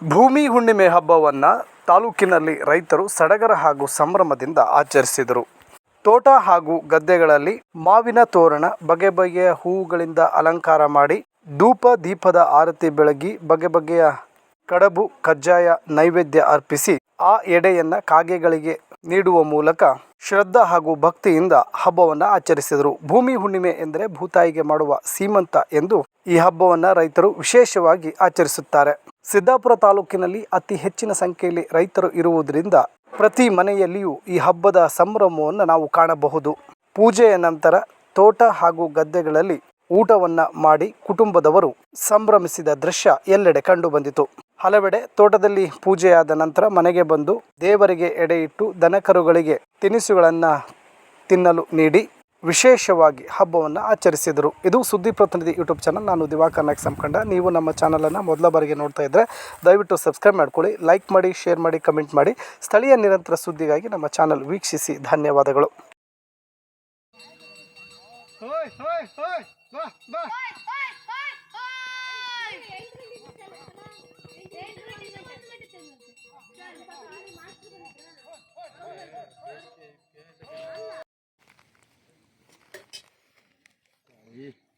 ಭೂಮಿ ಹುಣ್ಣಿಮೆ ಹಬ್ಬವನ್ನು ತಾಲೂಕಿನಲ್ಲಿ ರೈತರು ಸಡಗರ ಹಾಗೂ ಸಂಭ್ರಮದಿಂದ ಆಚರಿಸಿದರು. ತೋಟ ಹಾಗೂ ಗದ್ದೆಗಳಲ್ಲಿ ಮಾವಿನ ತೋರಣ, ಬಗೆ ಬಗೆಯ ಹೂವುಗಳಿಂದ ಅಲಂಕಾರ ಮಾಡಿ ಧೂಪ ದೀಪದ ಆರತಿ ಬೆಳಗಿ ಬಗೆ ಬಗೆಯ ಕಡಬು, ಕಜ್ಜಾಯ ನೈವೇದ್ಯ ಅರ್ಪಿಸಿ ಆ ಎಡೆಯನ್ನ ಕಾಗೆಗಳಿಗೆ ನೀಡುವ ಮೂಲಕ ಶ್ರದ್ಧಾ ಹಾಗೂ ಭಕ್ತಿಯಿಂದ ಹಬ್ಬವನ್ನು ಆಚರಿಸಿದರು. ಭೂಮಿ ಹುಣ್ಣಿಮೆ ಎಂದರೆ ಭೂತಾಯಿಗೆ ಮಾಡುವ ಸೀಮಂತ ಎಂದು ಈ ಹಬ್ಬವನ್ನು ರೈತರು ವಿಶೇಷವಾಗಿ ಆಚರಿಸುತ್ತಾರೆ. ಸಿದ್ದಾಪುರ ತಾಲೂಕಿನಲ್ಲಿ ಅತಿ ಹೆಚ್ಚಿನ ಸಂಖ್ಯೆಯಲ್ಲಿ ರೈತರು ಇರುವುದರಿಂದ ಪ್ರತಿ ಮನೆಯಲ್ಲಿಯೂ ಈ ಹಬ್ಬದ ಸಂಭ್ರಮವನ್ನು ನಾವು ಕಾಣಬಹುದು. ಪೂಜೆಯ ನಂತರ ತೋಟ ಹಾಗೂ ಗದ್ದೆಗಳಲ್ಲಿ ಊಟವನ್ನು ಮಾಡಿ ಕುಟುಂಬದವರು ಸಂಭ್ರಮಿಸಿದ ದೃಶ್ಯ ಎಲ್ಲೆಡೆ ಕಂಡುಬಂದಿತು. ಹಲವೆಡೆ ತೋಟದಲ್ಲಿ ಪೂಜೆಯಾದ ನಂತರ ಮನೆಗೆ ಬಂದು ದೇವರಿಗೆ ಎಡೆಯಿಟ್ಟು ದನಕರುಗಳಿಗೆ ತಿನಿಸುಗಳನ್ನು ತಿನ್ನಲು ನೀಡಿ ವಿಶೇಷವಾಗಿ ಹಬ್ಬವನ್ನು ಆಚರಿಸಿದರು. ಇದು ಸುದ್ದಿ ಪ್ರತಿನಿಧಿ ಯೂಟ್ಯೂಬ್ ಚಾನಲ್. ನಾನು ದಿವಾಕರ್ ನಾಯ್ಕ ಸಂಕಂಡ. ನೀವು ನಮ್ಮ ಚಾನಲನ್ನು ಮೊದಲ ಬಾರಿಗೆ ನೋಡ್ತಾ ಇದ್ದರೆ ದಯವಿಟ್ಟು ಸಬ್ಸ್ಕ್ರೈಬ್ ಮಾಡ್ಕೊಳ್ಳಿ, ಲೈಕ್ ಮಾಡಿ, ಶೇರ್ ಮಾಡಿ, ಕಮೆಂಟ್ ಮಾಡಿ. ಸ್ಥಳೀಯ ನಿರಂತರ ಸುದ್ದಿಗಾಗಿ ನಮ್ಮ ಚಾನಲ್ ವೀಕ್ಷಿಸಿ. ಧನ್ಯವಾದಗಳು. ಹೋಯ್ ಹೋಯ್ ಹೋಯ್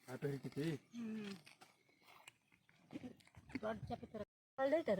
ಬಾ ಬಾ ದೊಡ್ಡ ಚಪ್ಪಿ ತರ